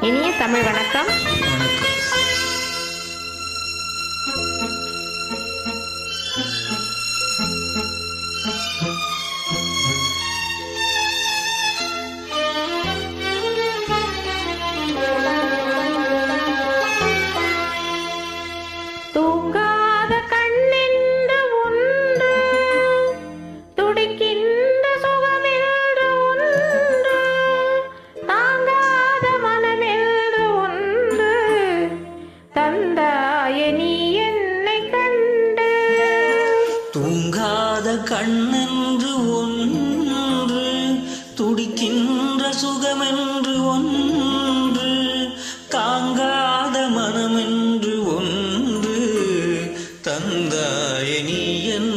இனிய தமிழ் வணக்கம். வந்தாய நீ என்னை கண்ட. தூங்காத கண்ணென்று ஒன்று துடிக்கின்ற சுகமென்று ஒன்று தாங்காத மனமென்று ஒன்று தந்தாய நீ என்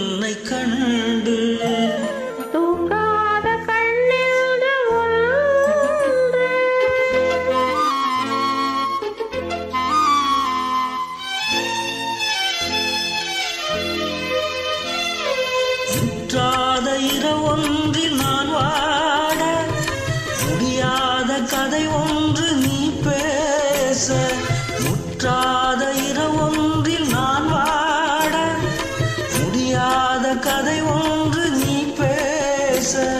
கதை ஒன்று நீ பேச. முற்றாத இரவொன்றில் நான் வாட. முடியாத கதை ஒன்று நீ பேச.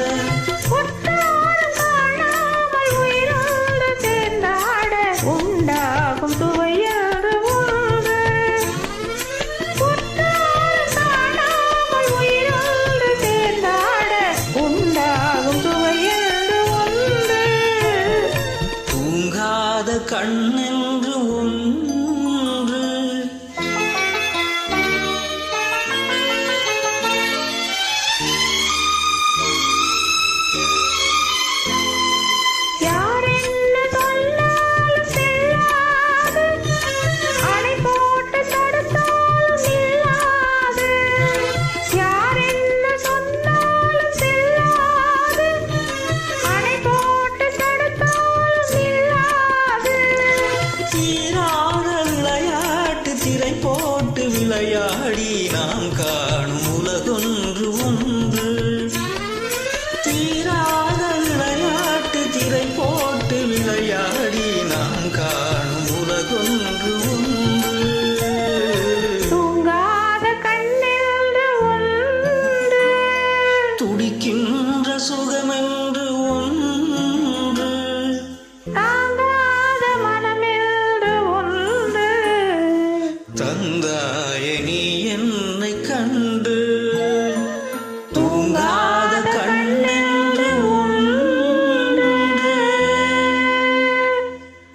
കണ്ണു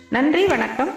நன்றி வணக்கம்.